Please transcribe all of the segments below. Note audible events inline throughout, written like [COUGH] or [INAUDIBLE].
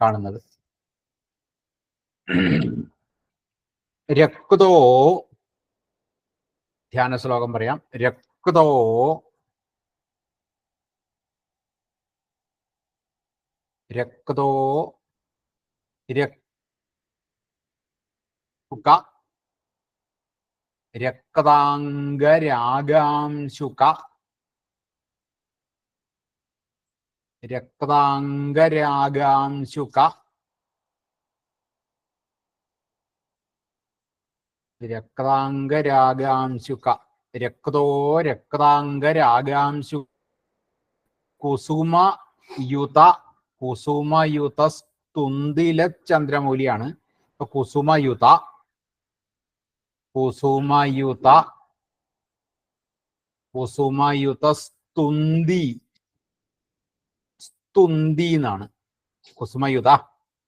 കാണുന്നത്. [CLEARS THROAT] രക്തോ ധ്യാന ശ്ലോകം പറയാം. രക്തോ രക്തോ രക്ക രക്താംഗരാഗാംശുക രക്താംഗരാഗാംശുക രക്താംഗരാഗാംശുക രക്തോ രക്താംഗരാഗാംശു കുസുമയുത കുസുമയുത സ്തുന്തില ചന്ദ്രമൂലിയാണ് കുസുമയുത കുസുമയുത കുസുമയുത സ്തുന്തി സ്തുന്തി എന്നാണ് കുസുമയുത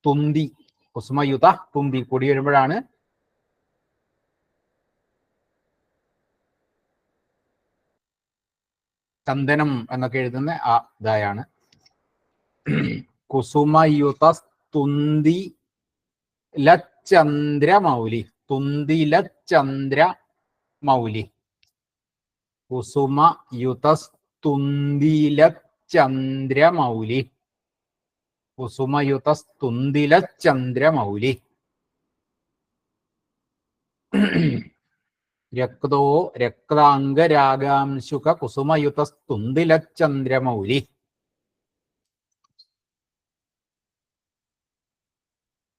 തുന്തി. കുസുമയുത തുന്തി. കൂടി വരുമ്പോഴാണ് ചന്ദനം എന്നൊക്കെ എഴുതുന്ന ആ ഇതായാണ്. കുസുമയുത തുന്തി ലചന്ദ്രമൗലി തുന്തി ലന്ദ്ര മൗലി. കുസുമ യുതസ്തുന്തില ചന്ദ്രമൗലി. കുസുമയുതസ്തുന്തില ചന്ദ്രമൗലി. രക്തോ രക്താംഗരാഗാംശുക കുസുമയുതസ്തുന്തില ചന്ദ്രമൗലി.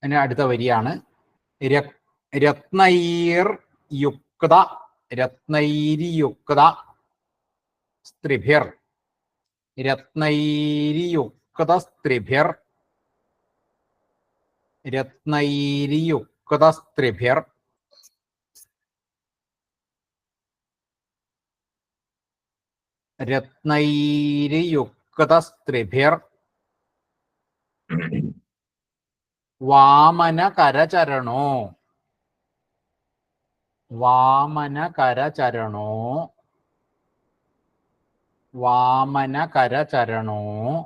അതിന് അടുത്ത വരിയാണ്. രത്നൈർ യുക്ത രത്നൈരിയുക്ത സ്ത്രിഭിർ. രത്നൈരിയുക്ത സ്ത്രിഭിർ രത്നൈരിയുക്ത സ്ത്രിഭിർ രത്നൈരിയുക്ത സ്ത്രിഭിർ വാമന കരചരണോ വാമന കരചരണോ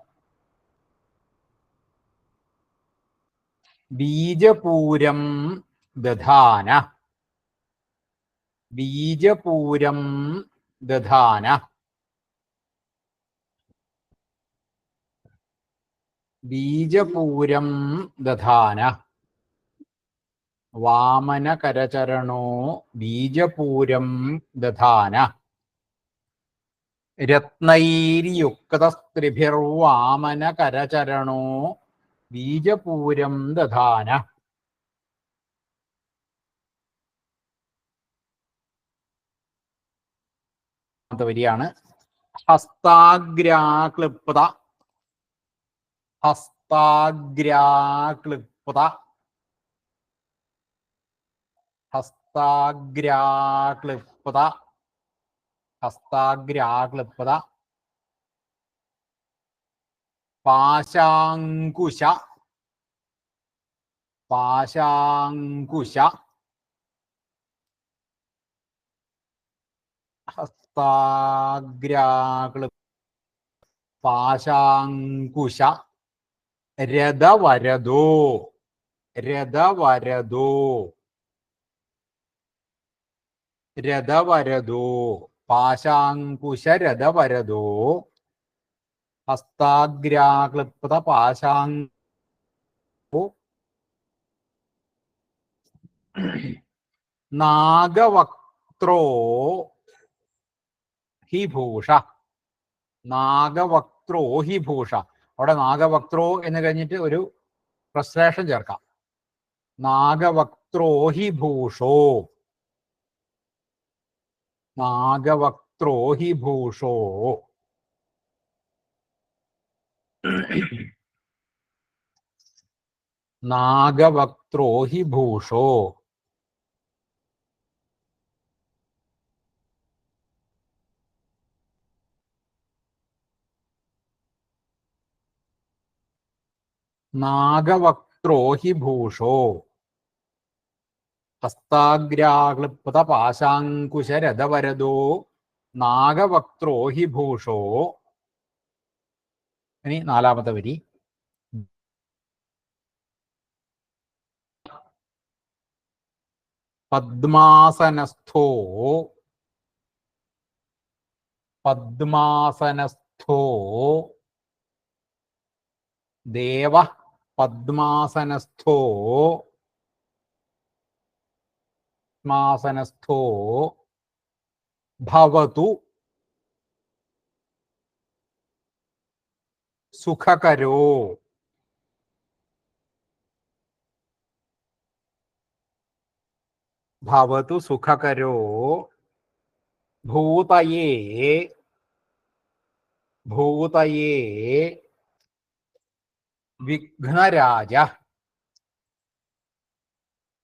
ബീജപൂരം ദധാന. ബീജപൂരം ദധാന. ബീജപൂരം ദധാന. വാമന കരചരണോ ബീജപൂരം ദധാന. രത്നൈരിയുക്തസ്ത്രിഭിർവാമന കരചരണോ ബീജപൂരം ദധാന. വരിയാണ്. ഹസ്താഗ്രാക്ലിപ്ത. ഹസ്താഗ്രാക്ലിപ്ത. ഹസ്താഗ്രാക്ലിപ്ത. ഹസ്താഗ്രാക്ലിപ്ത പാശാങ്കുശ പാശാങ്കുശ ഹസ്താഗ്രാക്ലി പാശാങ്കുശ രഥവരതോ രഥവരതോ രഥവരതോ പാശാങ്കുശ രഥവരതോ ഹസ്താഗ്രാക്ലിപ്ത പാശാങ്കോ നാഗവക്ത്രോ ഹി ഭൂഷ. നാഗവക്ത്രോ ഹി ഭൂഷ. അവിടെ നാഗവക്ത്രോ എന്ന് കഴിഞ്ഞിട്ട് ഒരു പ്രശ്ലേഷം ചേർക്കാം. നാഗവക്ത്രോ ഹി ഭൂഷോ. നാഗവക്ത്രോ ഹി ഭൂഷോ നാഗവക്ത്രോ ഹി ഭൂഷോ നാഗവക്ത്രോ ഹി ഭൂഷോ ഹസ്താഗ്രാഹ്ലിപ്ത പാശാങ്കുശരഥവരതോ നാഗവക്ത്രോ ഹി ഭൂഷോ ഇനി നാലാമത്തെ വരി. പദ്മാസനസ്ഥോ. പദ്മാസനസ്ഥോ. ദേവ പദ്മാസനസ്ഥോ. പദ്മാസനസ്ഥോ ഭവതു സുഖകരോ ഭവതു സുഖകരോ ഭൂതയേ ഭൂതയേ വിഘ്നരാജ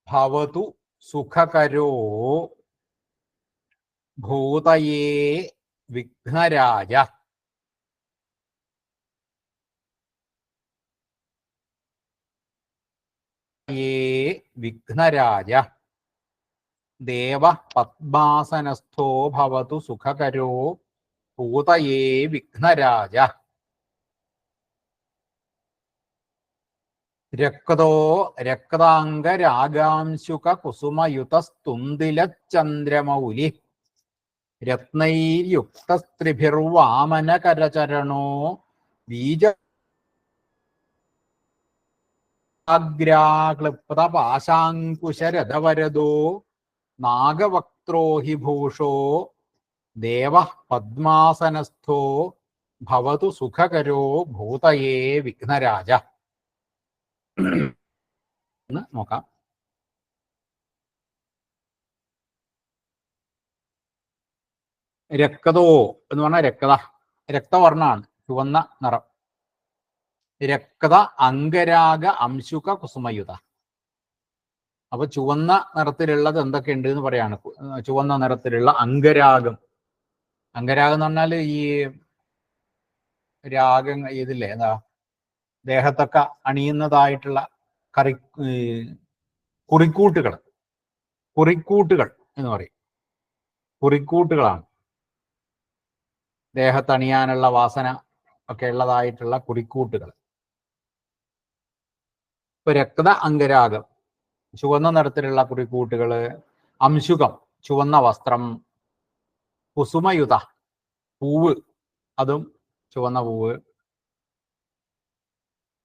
ഭവതു സുഖകരോ ഭൂതയേ വിഘ്നരാജ. യേ വിഘ്നരാജ. ദേവ പദ്മാസനസ്ഥോ ഭവതു സുഖകരോ ഭൂതയേ വിഘ്നരാജ. രക്തോ രക്താംഗരാഗാംശുക കുസുമയുതസ്തുന്ദിലചന്ദ്രമൗലി രത്നൈര്യുക്തസ്ത്രിഭിർവാമനകരചരണോ ബീജ അഗ്രാക്ലിപ്തപാശാങ്കുശരഥവരദോ നാഗവക്ത്രോ ഹി ഭൂഷോ ദേവ പദ്മാസനസ്ഥോ ഭവതു സുഖകരോ ഭൂതയേ വിഘ്നരാജ. എന്ന് നോക്കാം. രക്തോ എന്ന് പറഞ്ഞാൽ രക്ത രക്തവർണമാണ് ചുവന്ന നിറം. രക്ത അംഗരാഗ അംശുക കുസുമയുത അപ്പൊ ചുവന്ന നിറത്തിലുള്ളത് എന്തൊക്കെയുണ്ട് എന്ന് പറയാണ്. ചുവന്ന നിറത്തിലുള്ള അംഗരാഗം. അംഗരാഗം എന്ന് പറഞ്ഞാൽ ഈ രാഗങ്ങൾ ഇതില്ലേ എന്താ? ദേഹത്തൊക്കെ അണിയുന്നതായിട്ടുള്ള കറി കുറിക്കൂട്ടുകൾ കുറിക്കൂട്ടുകൾ എന്ന് പറയും. കുറിക്കൂട്ടുകളാണ്. ദേഹത്തണിയാനുള്ള വാസന ഒക്കെ ഉള്ളതായിട്ടുള്ള കുറിക്കൂട്ടുകൾ. ഇപ്പൊ രക്ത അംഗരാഗം ചുവന്ന നിറത്തിലുള്ള കുറിക്കൂട്ടുകൾ അംശുകം ചുവന്ന വസ്ത്രം കുസുമയുത പൂവ് അതും ചുവന്ന പൂവ്.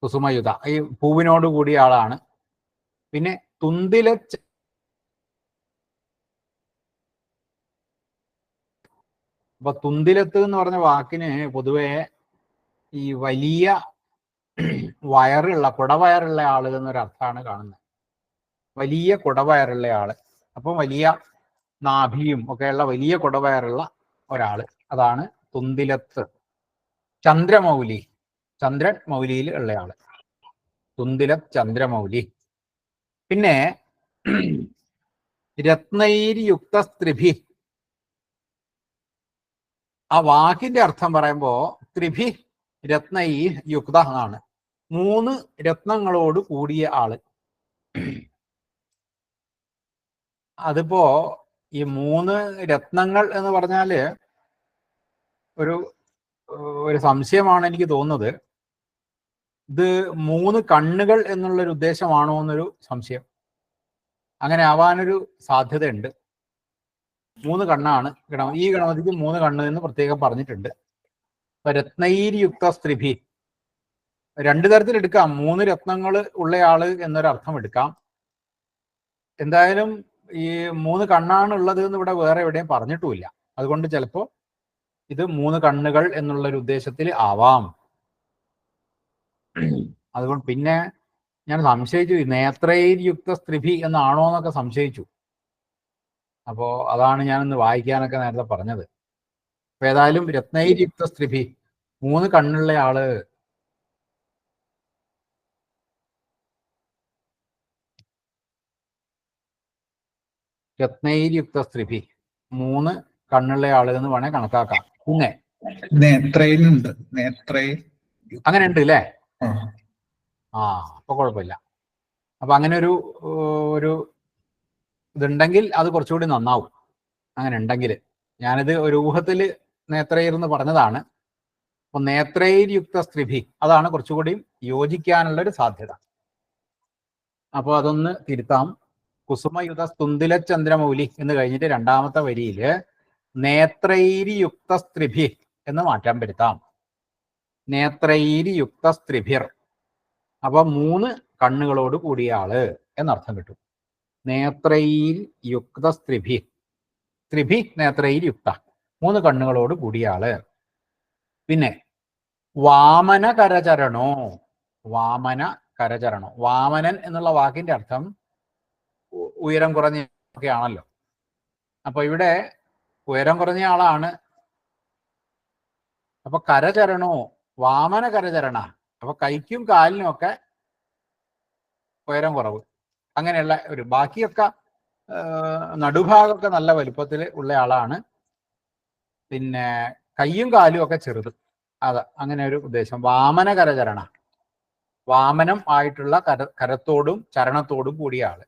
കുസുമയുത ഈ പൂവിനോട് കൂടിയ ആളാണ്. പിന്നെ തുന്തില അപ്പൊ തുന്തിലത്ത് എന്ന് പറഞ്ഞ വാക്കിന് പൊതുവെ ഈ വലിയ വയറുള്ള കുടവയറുള്ള ആൾ എന്നൊരു അർത്ഥമാണ് കാണുന്നത്. വലിയ കുടവയറുള്ള ആൾ. അപ്പൊ വലിയ നാഭിയും ഒക്കെയുള്ള വലിയ കുടവയറുള്ള ഒരാൾ. അതാണ് തുന്തിലത്ത്. ചന്ദ്രമൗലി. ചന്ദ്രൻ മൗലിയിൽ ഉള്ളയാൾ. തുന്തില ചന്ദ്രമൗലി. പിന്നെ [CLEARS THROAT] രത്നൈര്യുക്ത സ്ത്രിഭി ആ വാക്കിന്റെ അർത്ഥം പറയുമ്പോ ത്രിഭി രത്നൈ യുക്ത ആണ്. മൂന്ന് രത്നങ്ങളോട് കൂടിയ ആൾ. [CLEARS THROAT] അതിപ്പോ ഈ മൂന്ന് രത്നങ്ങൾ എന്ന് പറഞ്ഞാൽ ഒരു ഒരു സംശയമാണ് എനിക്ക് തോന്നുന്നത്. ഇത് മൂന്ന് കണ്ണുകൾ എന്നുള്ളൊരു ഉദ്ദേശമാണോ എന്നൊരു സംശയം. അങ്ങനെ ആവാനൊരു സാധ്യതയുണ്ട്. മൂന്ന് കണ്ണാണ്. ഗണ ഈ ഗണപതിക്ക് മൂന്ന് കണ്ണ് എന്ന് പ്രത്യേകം പറഞ്ഞിട്ടുണ്ട്. രത്നൈര്യുക്ത സ്ത്രീഭി. രണ്ടു തരത്തിൽ എടുക്കാം. മൂന്ന് രത്നങ്ങൾ ഉള്ളയാൾ എന്നൊരർത്ഥം എടുക്കാം. എന്തായാലും ഈ മൂന്ന് കണ്ണാണ് ഉള്ളത് എന്ന് ഇവിടെ വേറെ എവിടെയും പറഞ്ഞിട്ടുമില്ല. അതുകൊണ്ട് ചിലപ്പോ ഇത് മൂന്ന് കണ്ണുകൾ എന്നുള്ള ഒരു ഉദ്ദേശത്തിൽ ആവാം. അതുകൊണ്ട് പിന്നെ ഞാൻ സംശയിച്ചു നേത്രയിൽ യുക്ത സ്ത്രീഭി എന്നാണോ എന്നൊക്കെ സംശയിച്ചു. അപ്പോ അതാണ് ഞാൻ ഇന്ന് വായിക്കാനൊക്കെ നേരത്തെ പറഞ്ഞത്. അപ്പൊ ഏതായാലും യുക്ത സ്ത്രീഭി മൂന്ന് കണ്ണുള്ള ആൾ. യുക്ത സ്ത്രീഭി മൂന്ന് കണ്ണുള്ള ആൾ എന്ന് വേണേ കണക്കാക്കാം. പിന്നെ നേത്രയിലുണ്ട്. നേത്രയിൽ അങ്ങനെ ഉണ്ട് അല്ലേ ആ. അപ്പൊ കുഴപ്പമില്ല അപ്പൊ അങ്ങനെ ഒരു ഒരു ഇതുണ്ടെങ്കിൽ അത് കുറച്ചുകൂടി നന്നാവും. അങ്ങനെ ഉണ്ടെങ്കിൽ ഞാനിത് ഒരു ഊഹത്തിൽ നേത്രയിർന്ന് പറഞ്ഞതാണ്. അപ്പൊ നേത്രയിൽ യുക്ത സ്ത്രീഭി അതാണ് കുറച്ചുകൂടി യോജിക്കാനുള്ള ഒരു സാധ്യത. അപ്പോൾ അതൊന്ന് തിരുത്താം. കുസുമയുധ സ്തുന്തില ചന്ദ്രമൗലി എന്ന് കഴിഞ്ഞിട്ട് രണ്ടാമത്തെ വരിയിൽ നേത്രൈരിയുക്ത സ്ത്രിഭി എന്ന് മാറ്റം വരുത്താം. നേത്രൈരിയുക്ത സ്ത്രിഭിർ അപ്പൊ മൂന്ന് കണ്ണുകളോട് കൂടിയ ആൾ എന്നർത്ഥം കിട്ടും. നേത്രയിൽ യുക്ത സ്ത്രിഭി സ്ത്രിഭി നേത്രയിൽ യുക്ത മൂന്ന് കണ്ണുകളോട് കൂടിയ ആൾ. പിന്നെ വാമന കരചരണോ വാമന കരചരണോ വാമനൻ എന്നുള്ള വാക്കിന്റെ അർത്ഥം ഉയരം കുറഞ്ഞ ഒക്കെ ആണല്ലോ അപ്പൊ ഇവിടെ ഉയരം കുറഞ്ഞ ആളാണ്. അപ്പൊ കരചരണോ? വാമന കരചരണ. അപ്പൊ കൈക്കും കാലിനും ഒക്കെ ഉയരം കുറവ്. അങ്ങനെയുള്ള ഒരു ബാക്കിയൊക്കെ നടുഭാഗമൊക്കെ നല്ല വലുപ്പത്തിൽ ഉള്ള ആളാണ്. പിന്നെ കയ്യും കാലും ഒക്കെ ചെറുത്. അതെ അങ്ങനെ ഒരു ഉദ്ദേശം. വാമന കരചരണ. വാമനം ആയിട്ടുള്ള കര കരത്തോടും ചരണത്തോടും കൂടിയ ആൾ.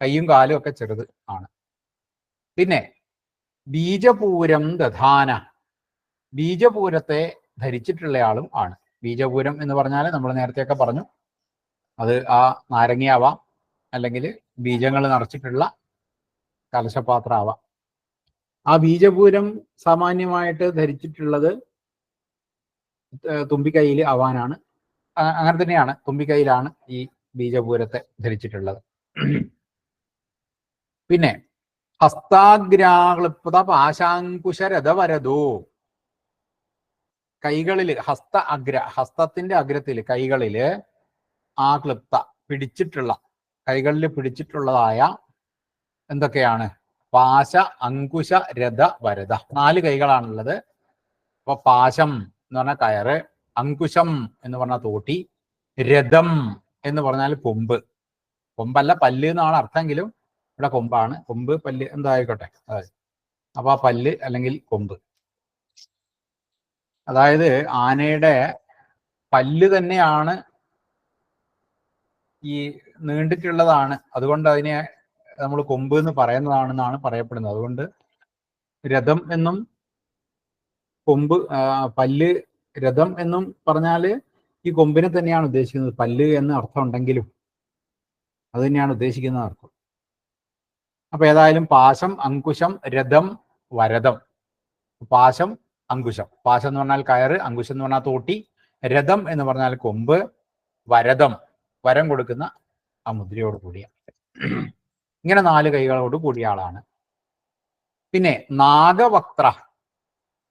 കയ്യും കാലും ഒക്കെ ചെറുത് ആണ്. പിന്നെ ബീജപൂരം ദധാന. ബീജപൂരത്തെ ധരിച്ചിട്ടുള്ള ആളും ആണ്. ബീജപൂരം എന്ന് പറഞ്ഞാൽ നമ്മൾ നേരത്തെയൊക്കെ പറഞ്ഞു. അത് ആ നാരങ്ങയാവാം. അല്ലെങ്കിൽ ബീജങ്ങൾ നിറച്ചിട്ടുള്ള കലശപാത്രമാവാം. ആ ബീജപൂരം സാമാന്യമായിട്ട് ധരിച്ചിട്ടുള്ളത് തുമ്പിക്കൈയിൽ ആവാനാണ്. അങ്ങനെ തന്നെയാണ് തുമ്പിക്കൈയിലാണ് ഈ ബീജപൂരത്തെ ധരിച്ചിട്ടുള്ളത്. പിന്നെ ഹസ്താഗ്രാക്ലിപ്ത പാശാങ്കുശരഥവരതോ. കൈകളിൽ ഹസ്ത അഗ്ര ഹസ്തത്തിന്റെ അഗ്രത്തിൽ കൈകളിൽ ആക്ലിപ്ത ക്ലിപ്ത പിടിച്ചിട്ടുള്ള കൈകളിൽ പിടിച്ചിട്ടുള്ളതായ എന്തൊക്കെയാണ്? പാശ അങ്കുശ രഥ വരത. നാല് കൈകളാണുള്ളത്. അപ്പൊ പാശം എന്ന് പറഞ്ഞാൽ കയറ് അങ്കുശം എന്ന് പറഞ്ഞ തോട്ടി രഥം എന്ന് പറഞ്ഞാൽ കൊമ്പ്. കൊമ്പല്ല പല്ല് എന്നാണ് അർത്ഥമെങ്കിലും ഇവിടെ കൊമ്പാണ്. കൊമ്പ് പല്ല് എന്തായിക്കോട്ടെ. അതായത് അപ്പൊ ആ പല്ല് അല്ലെങ്കിൽ കൊമ്പ്. അതായത് ആനയുടെ പല്ല് തന്നെയാണ് ഈ നീണ്ടിട്ടുള്ളതാണ്. അതുകൊണ്ട് അതിനെ നമ്മൾ കൊമ്പ് എന്ന് പറയുന്നതാണെന്നാണ് പറയപ്പെടുന്നത്. അതുകൊണ്ട് രഥം എന്നും കൊമ്പ് പല്ല് രഥം എന്നും പറഞ്ഞാൽ ഈ കൊമ്പിനെ തന്നെയാണ് ഉദ്ദേശിക്കുന്നത്. പല്ല് എന്ന് അർത്ഥം ഉണ്ടെങ്കിലും അത് തന്നെയാണ് ഉദ്ദേശിക്കുന്നത് അർത്ഥം. അപ്പൊ ഏതായാലും പാശം അങ്കുശം രഥം വരതം പാശം അങ്കുശം. പാശം എന്ന് പറഞ്ഞാൽ കയറ് അങ്കുശം എന്ന് പറഞ്ഞാൽ തോട്ടി രഥം എന്ന് പറഞ്ഞാൽ കൊമ്പ് വരതം വരം കൊടുക്കുന്ന ആ മുദ്രയോട് കൂടിയ. ഇങ്ങനെ നാല് കൈകളോട് കൂടിയ ആളാണ്. പിന്നെ നാഗവക്ത്ര.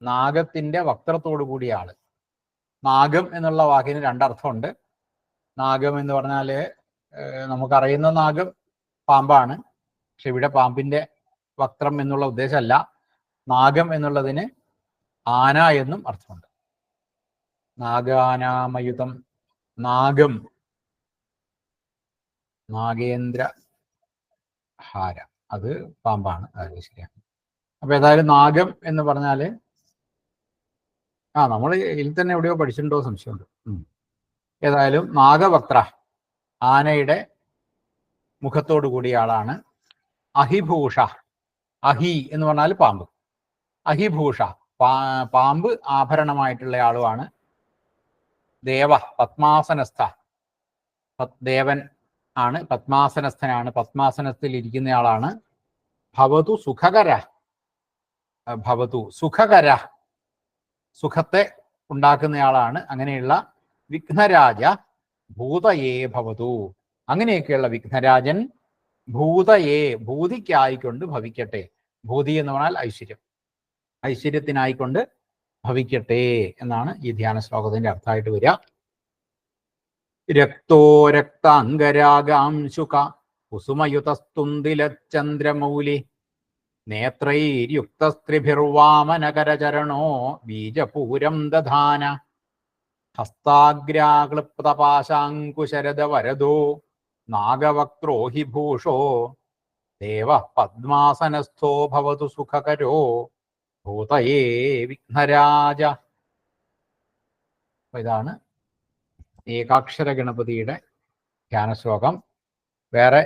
നാഗത്തിന്റെ വക്രത്തോട് കൂടിയ ആൾ. നാഗം എന്നുള്ള വാക്കിന് രണ്ടർത്ഥമുണ്ട്. നാഗം എന്ന് പറഞ്ഞാൽ നമുക്കറിയുന്ന നാഗം പാമ്പാണ്. പക്ഷെ ഇവിടെ പാമ്പിന്റെ വക്രം എന്നുള്ള ഉദ്ദേശമല്ല നാഗം എന്നുള്ളതിന് ആന എന്നും അർത്ഥമുണ്ട്. നാഗാനാമയുധം നാഗം. നാഗേന്ദ്ര ഹാര. അത് പാമ്പാണ്. അത് ശരിയാണ്. അപ്പൊ ഏതായാലും നാഗം എന്ന് പറഞ്ഞാൽ ആ നമ്മൾ ഇതിൽ തന്നെ എവിടെയോ പഠിച്ചിട്ടുണ്ടോ സംശയമുണ്ട്. ഏതായാലും നാഗവക്ര ആനയുടെ മുഖത്തോടു കൂടിയ ആളാണ് അഹിഭൂഷ അഹി എന്ന് പറഞ്ഞാൽ പാമ്പ്. അഹിഭൂഷ പാമ്പ് ആഭരണമായിട്ടുള്ള ആളുമാണ് ദേവ പത്മാസനസ്ഥ. പത്- ദേവൻ ആണ് പത്മാസനസ്ഥനാണ്. പത്മാസനത്തിൽ ഇരിക്കുന്നയാളാണ് ഭവതു സുഖകര. ഭവതു സുഖകര. സുഖത്തെ ഉണ്ടാക്കുന്നയാളാണ്. അങ്ങനെയുള്ള വിഘ്നരാജ ഭൂതയേ ഭവതു. അങ്ങനെയൊക്കെയുള്ള വിഘ്നരാജൻ ഭൂതയെ ഭൂതിക്കായിക്കൊണ്ട് ഭവിക്കട്ടെ. ഭൂതി എന്ന് പറഞ്ഞാൽ ഐശ്വര്യം. ഐശ്വര്യത്തിനായിക്കൊണ്ട് ഭവിക്കട്ടെ എന്നാണ് ഈ ധ്യാന ശ്ലോകത്തിന്റെ അർത്ഥമായിട്ട് വരിക. രക്തോ രക്താംഗരാഗാംശുക കുസുമയുതസ്തുന്തിലചന്ദ്രമൗലി നേത്രൈര്യുക്തസ്ത്രിഭിർവാമനകരചരണോ ബീജപൂരം ദധാന ഹസ്താഗ്രാക്ലിപ്തപാശാങ്കുശരദവരദോ നാഗവക്ത്രോ ഹി ഭൂഷോ ദേവ പദ്മാസനസ്ഥോ ഭവതു സുഖകരോ ഭൂതയേ വിഘ്നരാജ. ഇതാണ് ഏകാക്ഷര ഗണപതിയുടെ ധ്യാനശ്ലോകം. വേറെ